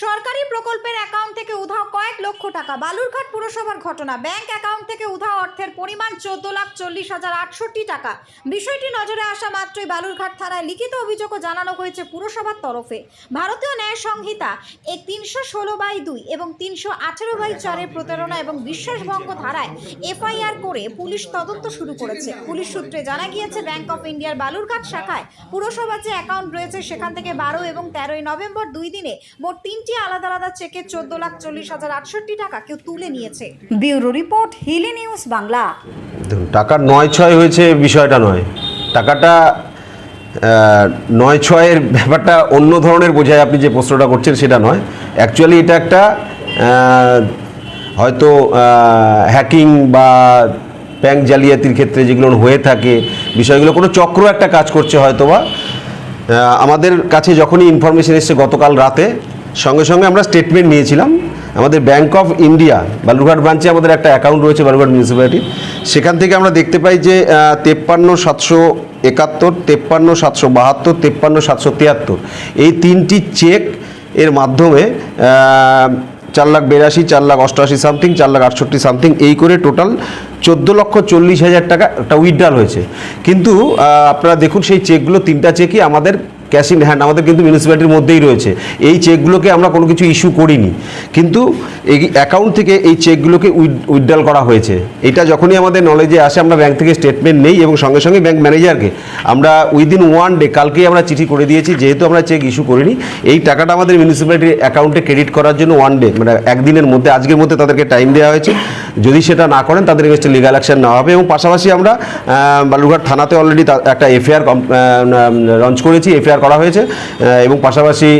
সরকারি প্রকল্পের অ্যাকাউন্ট থেকে উধাও কয়েক লক্ষ টাকা। বালুরঘাট পুরসভার ঘটনা। ব্যাংক অ্যাকাউন্ট থেকে উধাও অর্থের পরিমাণ চোদ্দ লাখ চল্লিশ হাজার আটষট্টি টাকা। বিষয়টি নজরে আসা মাত্রই বালুরঘাট থানায় লিখিত অভিযোগও জানানো হয়েছে পুরসভার তরফে। ভারতীয় ন্যায় সংহিতা এক তিনশো ষোলো বাই দুই এবং তিনশো আঠেরো বাই চারের প্রতারণা এবং বিশ্বাসভঙ্গ ধারায় এফআইআর করে পুলিশ তদন্ত শুরু করেছে। পুলিশ সূত্রে জানা গিয়েছে, ব্যাংক অফ ইন্ডিয়ার বালুরঘাট শাখায় পুরসভার যে অ্যাকাউন্ট রয়েছে সেখান থেকে বারো এবং তেরোই নভেম্বর দুই দিনে মোট তিনটি আলাদা আলাদা চেকে চোদ্দ লাখ চল্লিশ হাজার আটষট্টি টাকা কেউ তুলে নিয়েছে। Bureau report, Hili news Bangla. টাকা নয় ছয় হয়েছে, বিষয়টা নয়। টাকাটা নয় ছয়ের ব্যাপারটা অন্য ধরনের বোঝায় আপনি যে প্রশ্নটা করছেন, সেটা নয়। অ্যাকচুয়ালি এটা একটা হয়তো হ্যাকিং বা ব্যাংক জালিয়াতির ক্ষেত্রে যেগুলো হয়ে থাকে, বিষয়গুলো কোনো চক্র একটা কাজ করছে হয়তো বা আমাদের কাছে যখনই ইনফরমেশন এসেছে গতকাল রাতে, সঙ্গে সঙ্গে আমরা স্টেটমেন্ট নিয়েছিলাম। আমাদের ব্যাংক অফ ইন্ডিয়া বালুরঘাট ব্রাঞ্চে আমাদের একটা অ্যাকাউন্ট রয়েছে বালুরঘাট মিউনিসিপ্যালিটির সেখান থেকে আমরা দেখতে পাই যে তেপ্পান্ন সাতশো একাত্তর, তেপ্পান্ন সাতশো বাহাত্তর, তেপ্পান্ন সাতশো তিয়াত্তর। এই তিনটি চেক এর মাধ্যমে চার লাখ বিরাশি, চার লাখ অষ্টআশি সামথিং চার লাখ আটষট্টি সামথিং এই করে টোটাল চোদ্দ লক্ষ চল্লিশ হাজার টাকা একটা উইথড্রাল হয়েছে। কিন্তু আপনারা দেখুন সেই চেকগুলো তিনটা চেকই আমাদের ক্যাশ ইন হ্যান্ড আমাদের কিন্তু মিউনিসিপ্যালিটির মধ্যেই রয়েছে। এই চেকগুলোকে আমরা কোনো কিছু ইস্যু করিনি। কিন্তু এই অ্যাকাউন্ট থেকে এই চেকগুলোকে উইথড্রাল করা হয়েছে। এটা যখনই আমাদের নলেজে আসে, আমরা ব্যাংক থেকে স্টেটমেন্ট নেই এবং সঙ্গে সঙ্গে ব্যাংক ম্যানেজারকে আমরা উইদিন ওয়ান ডে কালকেই আমরা চিঠি করে দিয়েছি, যেহেতু আমরা চেক ইস্যু করিনি, এই টাকাটা আমাদের মিউনিসিপ্যালিটির অ্যাকাউন্টে ক্রেডিট করার জন্য ওয়ান ডে মানে একদিনের মধ্যে, আজকের মধ্যে তাদেরকে টাইম দেওয়া হয়েছে। যদি সেটা না করেন, তাদের এগেস্টে লিগাল অ্যাকশন নেওয়া হবে এবং পাশাপাশি আমরা বালুরঘাট থানাতে অলরেডি একটা এফআইআর লঞ্চ করেছি এফআইআর করা হয়েছে এবং পাশাপাশি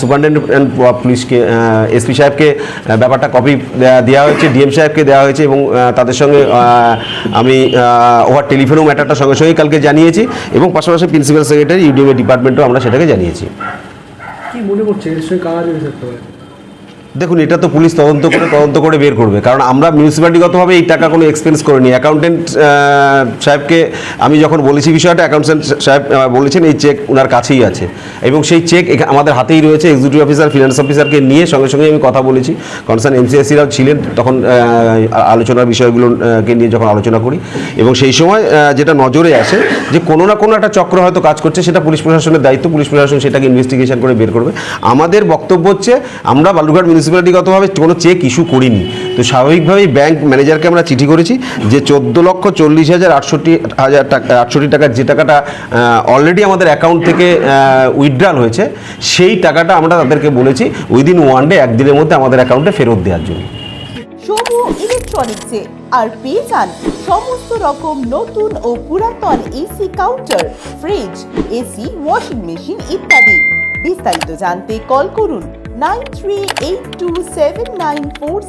সুপারিনটেন্ডেন্ট পুলিশকে এসপি সাহেবকে ব্যাপারটা কপি দেওয়া হয়েছে ডিএম সাহেবকে দেওয়া হয়েছে এবং তাদের সঙ্গে আমি ওভার টেলিফোনও ম্যাটারটা সঙ্গে সঙ্গে কালকে জানিয়েছি এবং পাশাপাশি প্রিন্সিপাল সেক্রেটারি ইউডিএমএ ডিপার্টমেন্টও আমরা সেটাকে জানিয়েছি। কি মনে করছে এর সঙ্গে কারা জড়িত থাকতে পারে? দেখুন, এটা তো পুলিশ তদন্ত করে তদন্ত করে বের করবে। কারণ আমরা মিউনিসিপ্যালিটিগতভাবে এই টাকা কোনো এক্সপেন্স করিনি। অ্যাকাউন্টেন্ট সাহেবকে আমি যখন বলেছি বিষয়টা অ্যাকাউন্টেন্ট সাহেব বলেছেন, এই চেক ওনার কাছেই আছে। এবং সেই চেক আমাদের হাতেই রয়েছে। এক্সিকিউটিভ অফিসার ফিনান্স অফিসারকে নিয়ে সঙ্গে সঙ্গে আমি কথা বলেছি। কনসার্ন এমসিএসিরাও ছিলেন, তখন আলোচনার বিষয়গুলোকে নিয়ে যখন আলোচনা করি। এবং সেই সময় যেটা নজরে আসে, যে কোনো না কোনো একটা চক্র হয়তো কাজ করছে, সেটা পুলিশ প্রশাসনের দায়িত্ব, পুলিশ প্রশাসন সেটাকে ইনভেস্টিগেশন করে বের করবে। আমাদের বক্তব্য হচ্ছে, আমরা বালুরঘাট মিউনিসিপ্যালিটিগতভাবে কোনো চেক ইস্যু করিনি। তো স্বাভাবিকভাবেই ব্যাংক ম্যানেজারকে আমরা চিঠি করেছি যে চোদ্দ লক্ষ চল্লিশ হাজার আটষট্টি হাজার টাকা আটষট্টি টাকার যে টাকাটা অলরেডি আমাদের অ্যাকাউন্ট থেকে উইথড্রাল হয়েছে, সেই টাকাটা আমরা তাদেরকে বলেছি উইদিন ওয়ান ডে একদিনের মধ্যে আমাদের অ্যাকাউন্টে ফেরত দেওয়ার জন্য। ইলেকট্রনিক্সে আর পেয়ে যান সমস্ত রকম নতুন ও পুরাতন AC counter fridge AC washing machine ইত্যাদি। বিস্তারিত জানতে কল করুন। Nine three eight two seven nine four six.